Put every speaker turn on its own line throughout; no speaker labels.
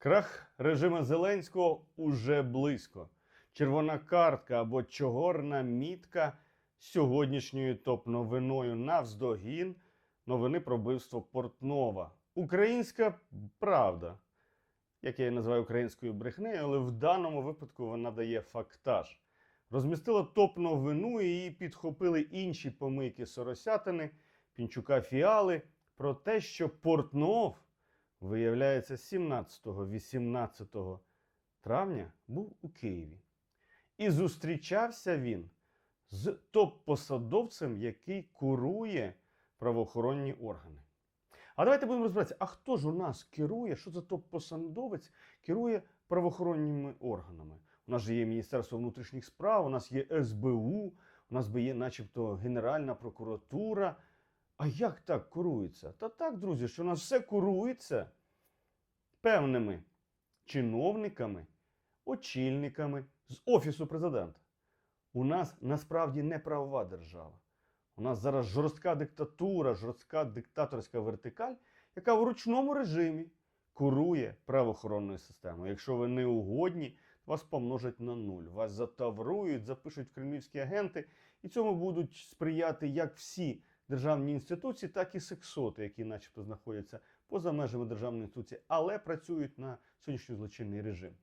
Крах режиму Зеленського уже близько. Червона картка або чогорна мітка сьогоднішньою топ-новиною навздогін новини про вбивство Портнова. Українська правда, як я її називаю українською брехнею, але в даному випадку вона дає фактаж. Розмістила топ-новину і її підхопили інші помийки Соросятини, Пінчука Фіали про те, що Портнов, виявляється, 17-18 травня був у Києві. І зустрічався він з топ-посадовцем, який курує правоохоронні органи. А давайте будемо розбиратися, а хто ж у нас керує, що за топ-посадовець керує правоохоронними органами? У нас же є Міністерство внутрішніх справ, у нас є СБУ, у нас є, начебто, Генеральна прокуратура. А як так курується? Та так, друзі, що у нас все курується певними чиновниками, очільниками з Офісу президента. У нас насправді не правова держава. У нас зараз жорстка диктатура, жорстка диктаторська вертикаль, яка в ручному режимі курує правоохоронною системою. Якщо ви не угодні, вас помножать на нуль, вас затаврують, запишуть кремлівські агенти, і цьому будуть сприяти як всі державні інституції, так і сексоти, які, начебто, знаходяться поза межами державної інституції, але працюють на сьогоднішній злочинний режим.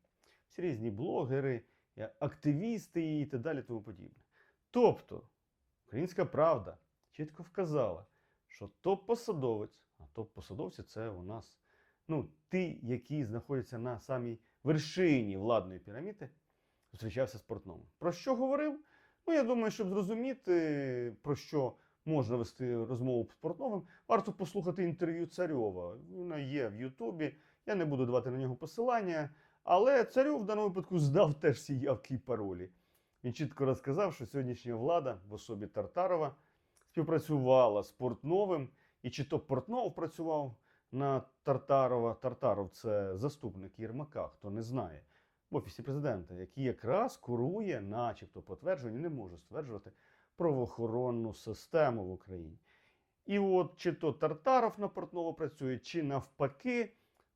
Всі різні блогери, активісти і так далі, тому подібне. Тобто, українська правда чітко вказала, що топ-посадовець, а топ-посадовці це у нас ну, ті, які знаходяться на самій вершині владної піраміди, зустрічався з Портновим. Про що говорив? Ну, я думаю, щоб зрозуміти, про що можна вести розмову з Портновим, варто послухати інтерв'ю Царьова. Воно є в Ютубі. Я не буду давати на нього посилання, але Царьов в даному випадку здав теж всі явки і паролі. Він чітко розказав, що сьогоднішня влада в особі Тартарова співпрацювала з Портновим, і чи то Портнов працював на Тартарова. Тартаров це заступник Єрмака, хто не знає, в офісі президента, який якраз курує, начебто потвердження, не можу стверджувати правоохоронну систему в Україні. І от чи то Тартаров на Портново працює, чи навпаки,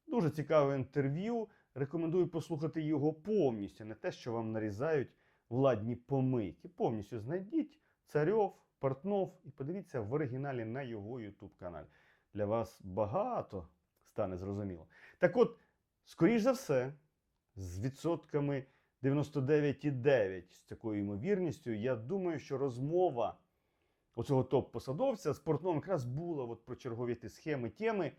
дуже цікаве інтерв'ю. Рекомендую послухати його повністю, не те, що вам нарізають владні помийки. Повністю знайдіть Царьов, Портнов і подивіться в оригіналі на його YouTube каналі. Для вас багато стане зрозуміло. Так от, скоріш за все, з відсотками 99,9 з такою ймовірністю, я думаю, що розмова оцього топ-посадовця з Портновим якраз була от про чергові ті схеми, теми,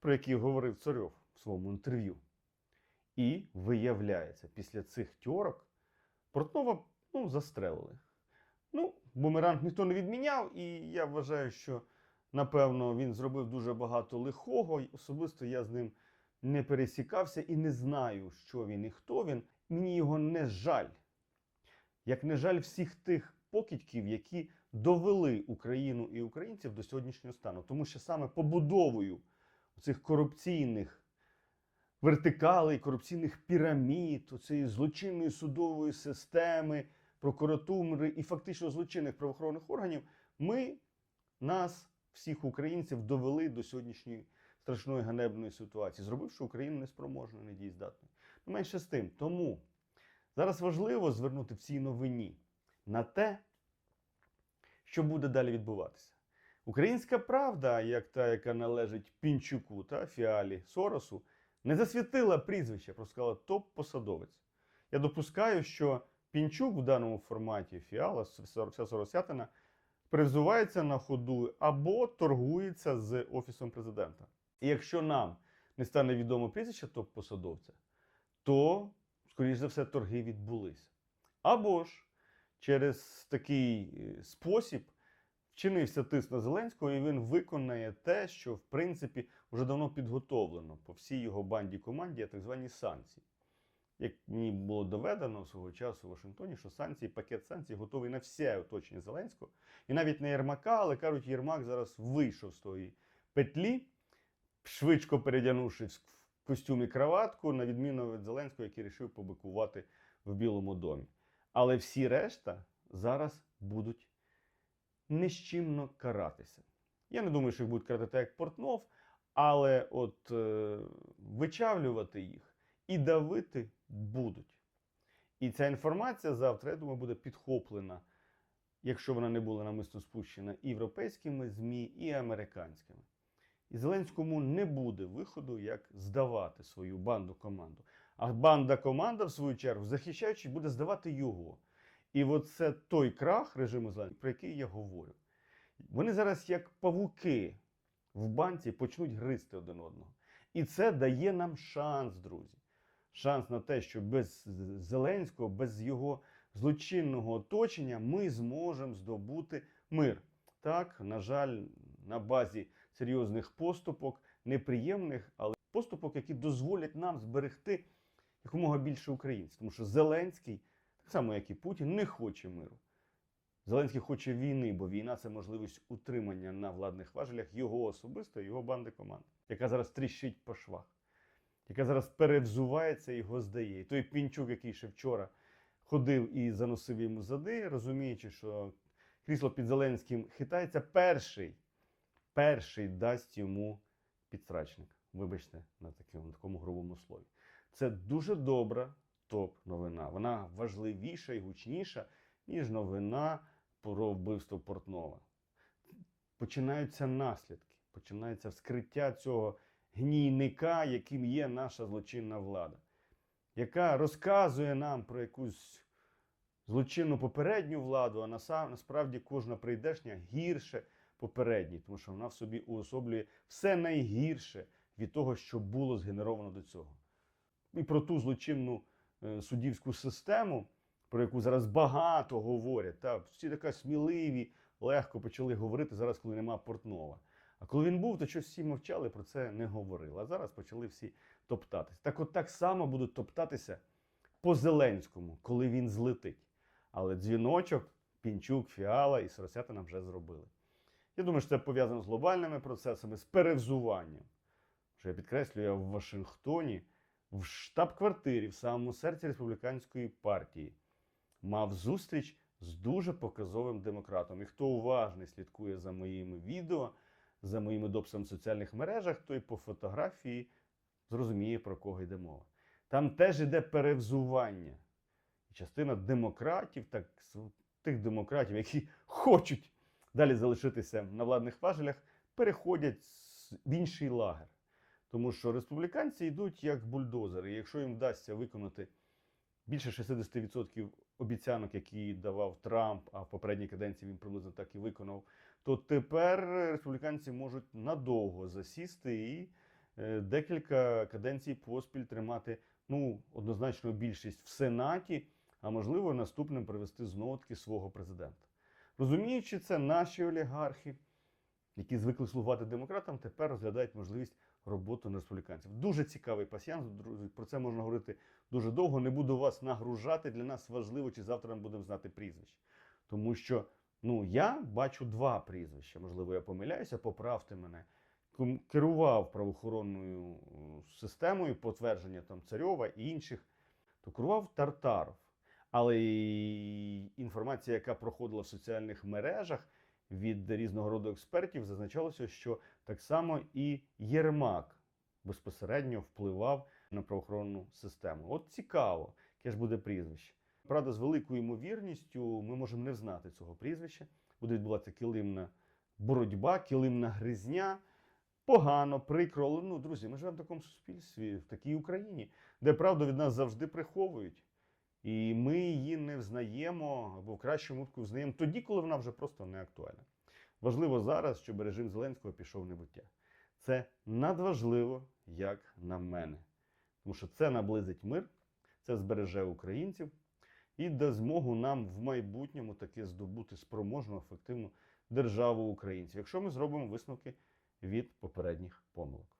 про які говорив Царьов в своєму інтерв'ю. І виявляється, після цих тьорок Портнова ну, застрелили. Ну, бумеранг ніхто не відміняв, і я вважаю, що напевно він зробив дуже багато лихого. Особисто я з ним не пересікався і не знаю, що він і хто він. Мені його не жаль. Як не жаль всіх тих покидьків, які довели Україну і українців до сьогоднішнього стану. Тому що саме побудовою цих корупційних вертикалей, корупційних пірамід, цієї злочинної судової системи, прокуратури і фактично злочинних правоохоронних органів, ми нас, всіх українців, довели до сьогоднішньої страшної ганебної ситуації, зробивши Україну неспроможною, недієздатною. Ну, менше з тим. Тому зараз важливо звернути в цій новині на те, що буде далі відбуватися. Українська правда, як та, яка належить Пінчуку та Фіалі Соросу, не засвітила прізвище, просто сказала топ-посадовець. Я допускаю, що Пінчук в даному форматі Фіала, вся Соросятина, призувається на ходу або торгується з Офісом президента. І якщо нам не стане відомо прізвище топ-посадовця, то, скоріш за все, торги відбулися. Або ж через такий е, спосіб вчинився тиск на Зеленського, і він виконає те, що в принципі вже давно підготовлено по всій його банді команді, так звані санкції. Як мені було доведено свого часу в Вашингтоні, що санкції, пакет санкцій готовий на все оточення Зеленського. І навіть не Єрмака, але кажуть, Єрмак зараз вийшов з тої петлі, швидко передягнувшись в костюмі краватку, на відміну від Зеленського, який вирішив побикувати в Білому домі. Але всі решта зараз будуть нещимно каратися. Я не думаю, що їх будуть карати так, як Портнов, але от е, вичавлювати їх і давити будуть. І ця інформація завтра, я думаю, буде підхоплена, якщо вона не була намисно спущена, і європейськими ЗМІ, і американськими. І Зеленському не буде виходу, як здавати свою банду команду. А банда команда, в свою чергу, захищаючи, буде здавати його. І от це той крах режиму Зеленського, про який я говорю. Вони зараз, як павуки в банці, почнуть гризти один одного. І це дає нам шанс, друзі. Шанс на те, що без Зеленського, без його злочинного оточення, ми зможемо здобути мир. Так, на жаль, на базі серйозних поступок, неприємних, але поступок, які дозволять нам зберегти якомога більше українців. Тому що Зеленський, так само як і Путін, не хоче миру. Зеленський хоче війни, бо війна це можливість утримання на владних важелях його особисто, його банди команд, яка зараз тріщить по швах, яка зараз перевзувається і його здає. І той пінчук, який ще вчора ходив і заносив йому зади, розуміючи, що крісло під Зеленським хитається, перший, перший дасть йому підсрачник. Вибачте, на такому, на такому грубому слові. Це дуже добра топ-новина. Вона важливіша і гучніша, ніж новина про вбивство Портнова. Починаються наслідки, починається вскриття цього гнійника, яким є наша злочинна влада, яка розказує нам про якусь злочинну попередню владу, а насправді кожна прийдешня гірше попередній, тому що вона в собі уособлює все найгірше від того, що було згенеровано до цього. І про ту злочинну е, суддівську систему, про яку зараз багато говорять. Та, всі така сміливі, легко почали говорити зараз, коли нема Портнова. А коли він був, то щось всі мовчали, про це не говорили. А зараз почали всі топтатися. Так от так само будуть топтатися по Зеленському, коли він злетить. Але дзвіночок, Пінчук, Фіала і Соросятина вже зробили. Я думаю, що це пов'язано з глобальними процесами, з перевзуванням. Що я підкреслюю, я в Вашингтоні, в штаб-квартирі, в самому серці республіканської партії, мав зустріч з дуже показовим демократом. І хто уважний слідкує за моїми відео, за моїми дописами в соціальних мережах, той по фотографії зрозуміє, про кого йде мова. Там теж іде перевзування. Частина демократів, так тих демократів, які хочуть далі залишитися на владних важелях, переходять в інший лагер. Тому що республіканці йдуть як бульдозери. І якщо їм вдасться виконати більше 60% обіцянок, які давав Трамп, а в попередній каденції він приблизно так і виконав, то тепер республіканці можуть надовго засісти і е, декілька каденцій поспіль тримати ну, однозначно більшість в Сенаті, а можливо наступним привести знову таки свого президента. Розуміючи це, наші олігархи, які звикли слугувати демократам, тепер розглядають можливість роботи на республіканців. Дуже цікавий пасіянс, друзі. Про це можна говорити дуже довго. Не буду вас нагружати. Для нас важливо, чи завтра ми будемо знати прізвище. Тому що ну, я бачу два прізвища. Можливо, я помиляюся, поправте мене. Керував правоохоронною е, системою потвердження там Царьова і інших, то керував Тартаров. Але і інформація, яка проходила в соціальних мережах від різного роду експертів, зазначалося, що так само і Єрмак безпосередньо впливав на правоохоронну систему. От цікаво, яке ж буде прізвище. Правда, з великою ймовірністю ми можемо не знати цього прізвища. Буде відбуватися килимна боротьба, килимна гризня. Погано, прикро, але ну, друзі, ми живемо в такому суспільстві, в такій Україні, де правду від нас завжди приховують. І ми її не взнаємо або в кращому випадку взнаємо тоді, коли вона вже просто не актуальна. Важливо зараз, щоб режим Зеленського пішов в небуття. Це надважливо, як на мене. Тому що це наблизить мир, це збереже українців і дасть змогу нам в майбутньому таки здобути спроможну, ефективну державу українців, якщо ми зробимо висновки від попередніх помилок.